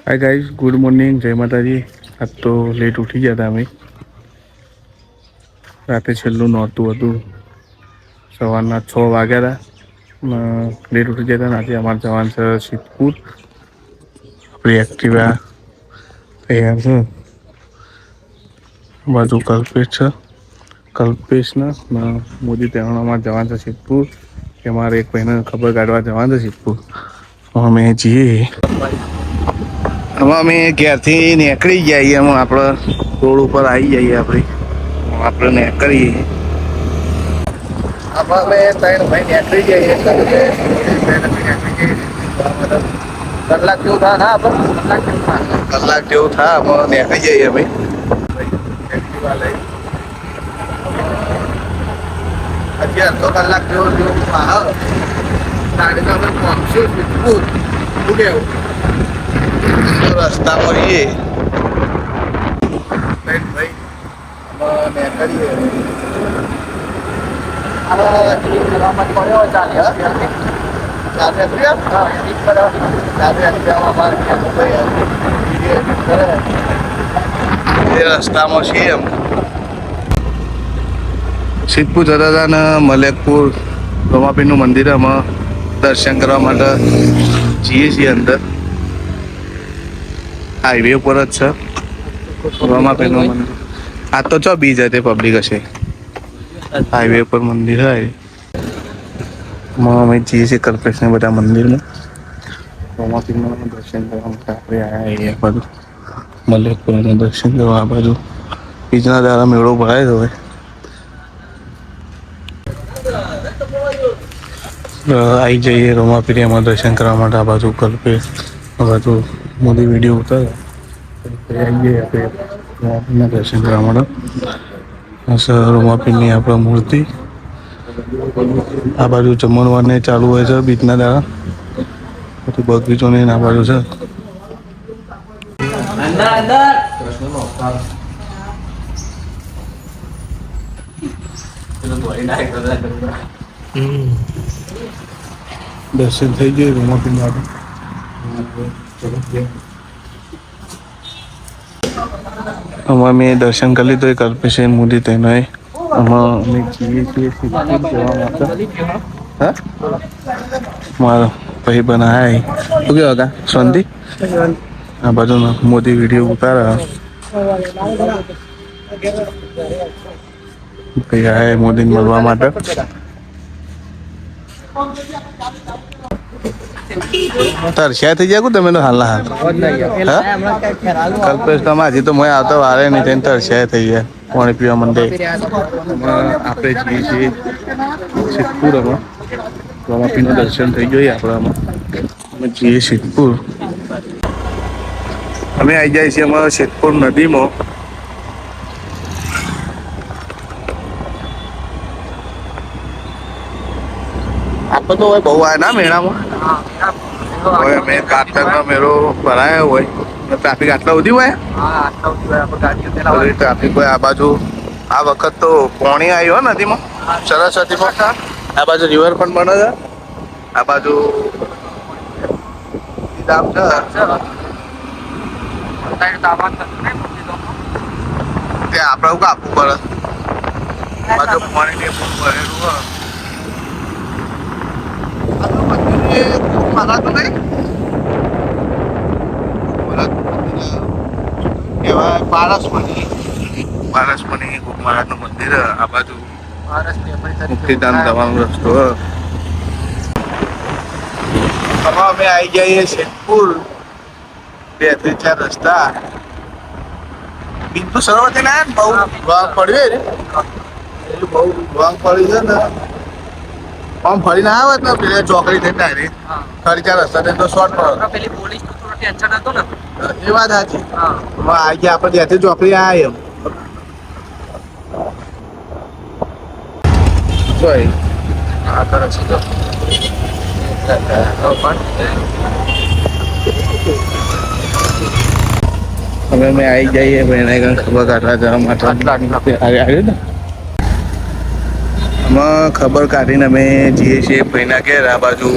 Hi guys good morning જય માતાજી આજ તો લેટ ઉઠી ગયા હતા અમે રાતે છેલ્લું નહોતું હતું સવારના છ વાગ્યા હતા લેટ ઉઠી ગયા હતા આજે અમારે જવાનું છે સિદ્ધપુર આપણી એક્ટિવા તૈયાર છે બાજુ કલ્પેશ છે કલ્પેશના મોદી મોદી અમારે જવાનું છે સિદ્ધપુર કે મારે એક ભાઈને ખબર કાઢવા જવાનું છે સિદ્ધપુર અમે જઈએ હવે અમે ઘેરથી નીકળી જઈએ એમ આપણે રોડ ઉપર આવી જઈએ આપણે. આપણે નીકળીએ. અમે ત્રણ ભાઈ નીકળી જઈએ. કલાક જેવું થાય હા કલાક જેવું થાય. કલાક જેવું થાય અમે નીકળી જઈએ અમે. લઈ તો કલાક જેવો જેવું સાડી તો અમે પહોંચશું છે શું કેવું? રસ્તામાં મળીએ ભાઈ નીકળીએ રસ્તામાં છીએ એમ. સિદ્ધપુર જતા ને મલેકપુર રમાપીનું મંદિર અમે દર્શન કરવા માટે જઈએ છીએ અંદર. હાઈવે ઉપર જ છે. રોમાપીરનું મંદિર. આ તો ચો બીજ હતી પબ્લિક હશે. હાઈવે ઉપર મંદિર હોય. અમે જઈએ છીએ કલ્પેશને બધા મંદિરમાં. રોમાપીરનું દર્શન કરવા માટે આપણે આવ્યા અહીંયા બાજુ. મલેકપુરાનું દર્શન કરવા આ બાજુ. બીજના દ્વારા મેળો ભરાય તો હોય આવી જઈએ રોમાપીરિયામાં દર્શન કરવા માટે આ બાજુ કલ્પેશ આ બાજુ મોદી વીડિયો ઉતારે આવી જઈએ આપણે દર્શન કરવા માટે આ છે મૂર્તિ. આ બાજુ જમણવારને ચાલુ હોય છે બીજના દાડા. પછી બગીચો ને આ બાજુ છે. દર્શન થઈ ગયું રોમાપીરના આમાં મેં દર્શન કરી લીધું કલ્પેશ મોદી તેનો આમાં અમે જઈએ છીએ સિદ્ધપુર જવા માટે. હા? મારો ભાઈ બનાય શું કેવા કા શાંતિ આ બાજુ મોદી વીડિયો ઉતારે. ભાઈ આયા મોદીને મળવા માટે. તરસ્યા થઈ જાય તમે તો હાલના હાલ? કલ્પેશ તમે હજી તો મેં આવતો વારે નહીં થઈને તરસ્યા થઈ ગયા. પાણી પીવા મંડે. આપણે જઈએ છીએ. સિદ્ધપુર હમણાં. દર્શન થઈ ગયું આપણે અમે જઈએ સિદ્ધપુર. અમે આવી જાય છીએ અમારા સિદ્ધપુર નદીમાં. આપણે તો બહુ આયા ના મેળામાં? હોય અમે કાતરનો મેળો ભરાયો હોય. ટ્રાફિક આટલા સુધી હોય? ટ્રાફિક હોય આ બાજુ આ વખત તો પોણી આવ્યો નદીમાં. સરસ્વતીમાં. આ બાજુ રિવર પણ બને છે. આ બાજુ ધામ છે. તે આપણે શું આપવું પડે. બાજુ પાણી ને ભરેલું હોય આ નહીં કહેવાય પારસમણી પારસમણી મહારાજનું મંદિર આ બાજુ મુક્તિધામ જવાનો રસ્તો હવે અમે આવી જઈએ સિદ્ધપુર બેથી ચાર રસ્તા બિંદુ સરોવરથી ના બહુ ભાગ પડ્યું ને બહુ ભાગ પડી છે ને? આમ ફરીને આવે ને પેલે ચોકડી થઈને ડાયરેક્ટ. ફરી ચાર રસ્તા થઈને તો શોર્ટ પડે. પેલી પોલીસનું થોડું ટેન્શન હતું ને. એ વાત સાચી. હા. આ આવી ગયા આપણે ત્યાંથી ચોકડી આ એમ. જોઈ. આ કરો છો તો. હવે અમે આવી જઈએ ભાઈને કંઈ ખબર કાઢવા જવા માટે આવી આવ્યું ને અમે ખબર કાઢીને અમે જઈએ છીએ ભાઈના ઘેર, આ બાજુ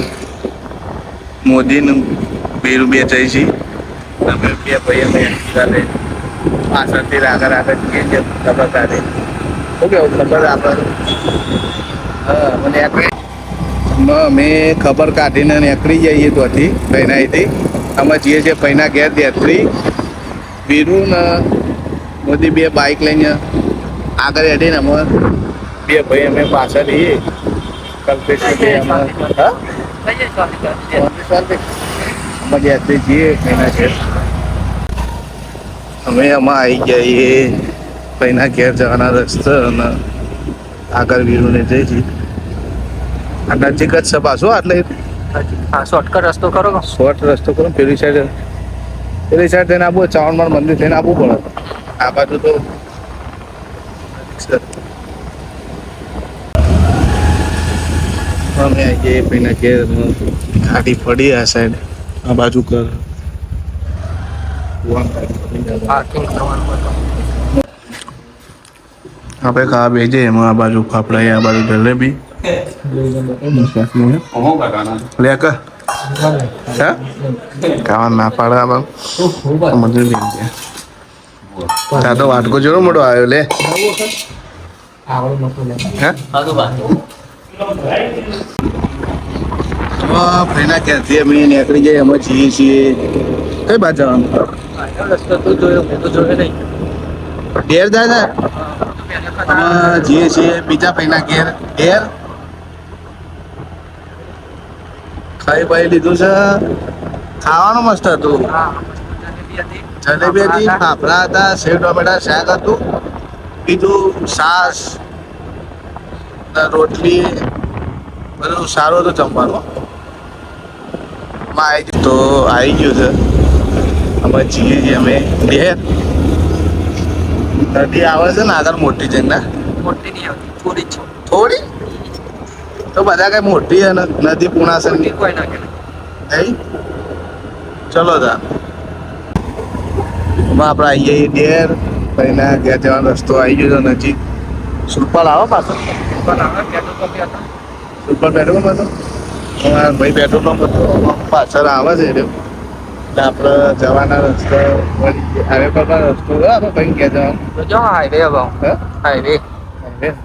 મોદીનું બે જઈએ છીએ અમે બે ભાઈ અમે એક્ટિવા પાછળથી આગળ આગળ જઈએ છીએ, ખબર કાઢી. કેવું, ખબર આપણે? હા અમે ખબર કાઢીને નીકળી જઈએ ત્યાંથી પૈનાઈથી અમે જઈએ છીએ પૈના ઘેર દેત્રી વીરુ ને મોદી બે બાઇક લઈને આગળ હેઠીને અમે બે ભાઈ અમે પાછળ રહીએ. કલ્પેશ જઈએ અમે એમાં આવી ગયા એ ઘેર જવાના રસ્તા અને આગળ વીરુને જઈ છીએ આ નજીક જ છે પાછું એટલે? હા શોર્ટકટ રસ્તો કરો શોર્ટ રસ્તો કરો પેલી સાઈડ પેલી સાઈડ થઈને આવું ચાવણમાં મંદિર થઈને આપવું પડે. આ બાજુ તો અમે આવીએ પેલા ઘેર ગાડી પડી આ સાઈડ આ બાજુ કર. આપણે ખા બેજે એમાં આ બાજુ ફાફડા આ બાજુ જલેબી. લે કર. હે? ના પાડે આ મંદિર લઈ ગયા ત્યાં તો વાટકો જોડો મોટો આવ્યો લે. હે? નીકળી જઈએ, અમે જઈએ છીએ. કઈ બાજુ જવાનું ઘેર જાય અમે છીએ બીજા ભાઈના ઘેર. ઘેર? ખાઈ બાઈ લીધું છે. ખાવાનું મસ્ત હતું. જલેબી હતી. ફાફડા હતા, સેવ, ટમેટા, શાક હતું. બીજું ને રોટલી બધું સારું હતું જમવાનું. માં આવી ગયું તો આવી ગયું છે. અમે જઈએ છીએ અમે ઘેર નદી આવે છે ને આગળ મોટી છે ને મોટી નહીં આવતી થોડી છે. થોડી? તો બધા કઈ મોટી છે ને? નદી પુણાસરની? કોઈ ના કે નહીં? ચલો તા. આપણે આવીએ છીએ ડેર ના ઘેર જવાનો રસ્તો આવી ગયો છે નજીક. સુરપાલ આવો પાછો. પણ પેટ્રોલ પંપે હતા. સુરપાલ પેટ્રોલ પંપ હતો ભાઈ પેટ્રોલ પંપ હતો પાછળ આવે છે એટલે. આપણે જવાના રસ્તો ગયા. હવે પર રસ્તો છે આપણે ભાઈ ક્યાં જવાનું? જો હાઈવે હવે હાઈવે.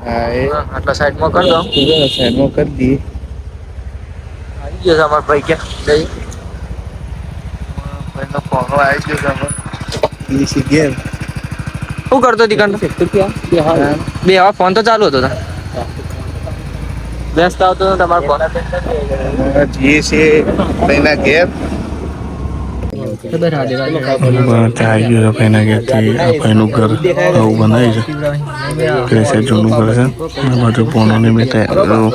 હા એ આટલા સાઈડમાં કરી દો. સાઈડમાં કરી દઈએ. આવી ગયો છે અમારા ભાઈ ક્યાં? જઈ. ભાઈનો ફોન આવી ગયો છે અમે એ છે ઘેર શું કરતો હતી દીકન બે હવે ફોન તો ચાલુ હતો. વ્યસ્ત આવતો હતો તમારો ફોન જઈએ છીએ ભાઈના ઘેર. ત્યાં આવી ગયો ભાઈના ઘેરથી આ ભાઈનું ઘર નવું બનાવી છે. તે છે જૂનું ઘર છે. આ બાજુ પોણોની મેં તૈયાર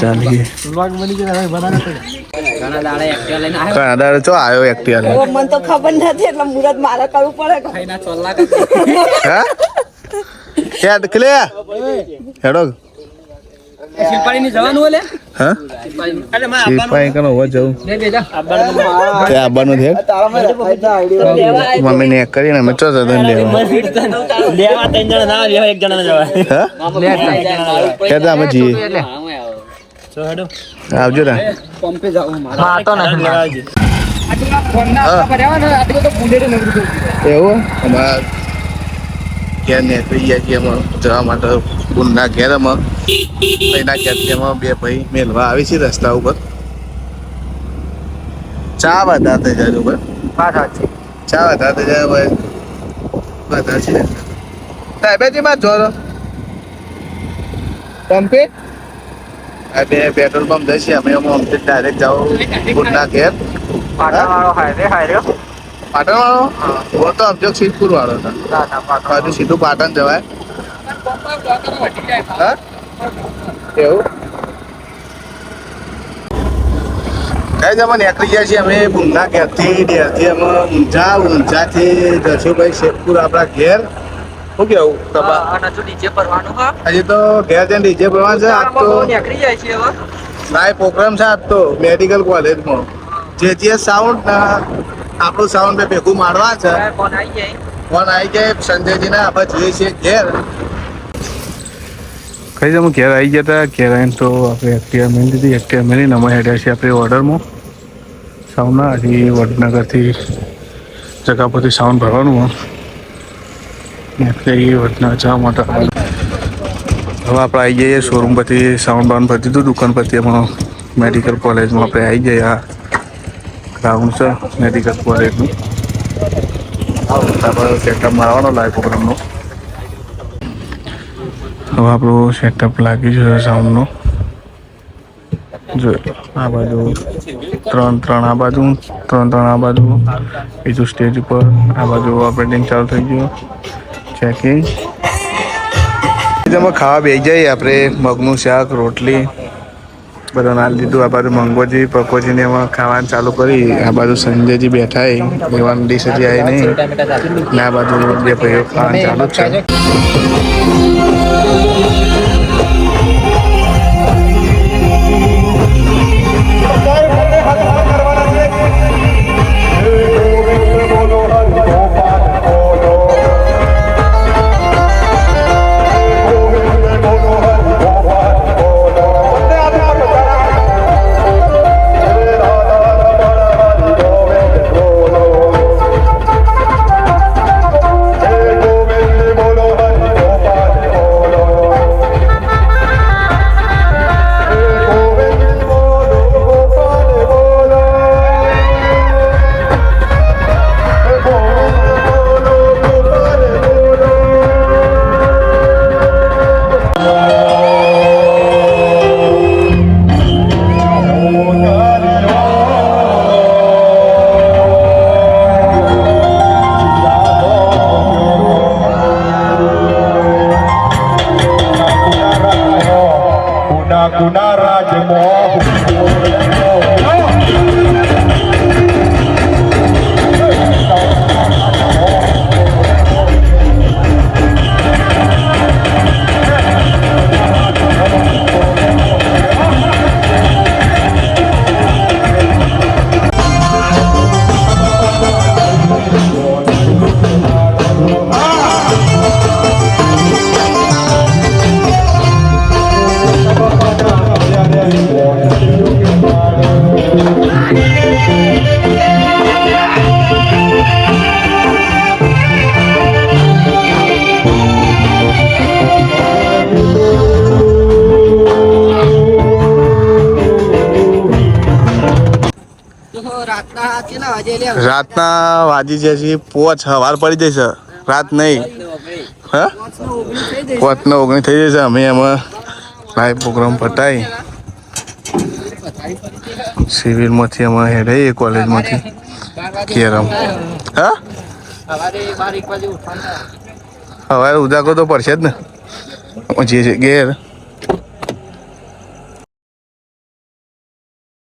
ચાલી ચો આવ્યો. એક્ટિવા મને તો ખબર નથી એટલે મુરત મારે કરવું પડે હા? ક્યાં કલે હેડો. શિલ્પાણી જવાનું ઓલે હા? શિલ્પાઈ કનો હોવા જવું. તે આવવાનું છે. મમ્મી ને કરીને અમે ચો જતો લેવા. લેવા ત્રણ જણા ના લેવા એક જણા જવા. હા? ક્યાં અમે જઈએ. આવજો ને હા તો નહીં એવું? અમારા ઘેર નીકળી ગયા છીએ અમે જવા માટે ગુણના ઘેર અમે એના ઘેરથી અમે બે ભાઈ મેલવા આવી છે રસ્તા ઉપર. ચા વધારે થઈ જાય ઉપર ચા વધારે થઈ જાય ભાઈ વધારે છે. સાહેબેજી માં જોરો. પંપે બે પેટ્રોલ પંપ જશે અમે અમે ડાયરેક્ટ જાઓ ગુણના ઘેર. હાઈવે હાઈવે પાટણ વાળો? ઓ તો અમજો સિદ્ધપુર વાળો હતા હજુ સીધું પાટણ જવાય. હા? એવું? કઈ જમા નીકળી ગયા છીએ અમે ઊંઝા ઘેરથી ઘેરથી અમે ઊંઝા ઊંઝાથી જશુભાઈ શેખપુર આપણા ઘેર. શું કેવું તમા અને ભરવાનું હજી તો ઘેર જઈને ડીજે પ્રમાણ છે આજ તો નીકળી જાય છે હવે લાઈવ પ્રોગ્રામ છે આજ તો મેડિકલ કોલેજમાં જે જે સાઉન્ડ આપણું સાઉન્ડ ભાઈ ભેગું મારવા છે. ફોન આવી જાય. ફોન આવી જાય સંજયજીને આપણે જોઈએ છીએ ઘેર. કઈ જમું ઘેર આવી ગયા હતા? ઘેર આવીને તો આપણે એક્ટિવા મેળવી દીધી એક્ટિવા મેળી અમે હેડ્યા છીએ આપણે ઓર્ડરમાં. સાવના હજી વડનગરથી જગાપુરથી સાઉન્ડ ભરવાનું. એટલે એ વડનગર જવા માટે હવે આપણે આવી જઈએ શોરૂમ પરથી સાઉન્ડ બાઉન્ડ ભરી દીધું દુકાન પરથી એમાં મેડિકલ કોલેજમાં આપણે આવી જઈએ આ ગ્રાઉન્ડ છે, મેડિકલ કોલેજનું. આપણે સેટઅપ મારવાનો લાઈવ પ્રોગ્રામનો હવે આપણું સેટઅપ લાગી છે સાઉન્ડનો. જો, આ બાજુ ત્રણ ત્રણ આ બાજુ, ત્રણ ત્રણ આ બાજુ. બીજું સ્ટેજ ઉપર આ બાજુ ઓપરેટિંગ ચાલુ થઈ ગયું. ચેકિંગ જેમાં ખાવા બેસી જઈએ આપણે, મગનું શાક, રોટલી. બધા નાલ દીધું. આ બાજુ મંગોજી પકોજી ને એમાં ખાવાનું ચાલુ કરી. આ બાજુ સંજયજી બેઠા એ લેવાનું ડીશ હજી આવી નહીં. ને આ બાજુ બે ભાઈઓ ખાવાનું ચાલુ છે. રાતના વાજી જશે પોચ સવાર પડી જશે. રાત નહીં. હા? પોચનો ઓગણી થઈ જશે, અમે એમાં લાઈવ પ્રોગ્રામ પતાવી સિવિલમાંથી અમે હેડે કોલેજમાંથી. કેરમ. હા? હવે ઉજાગરો તો પડશે જ ને. જે છે ઘેર.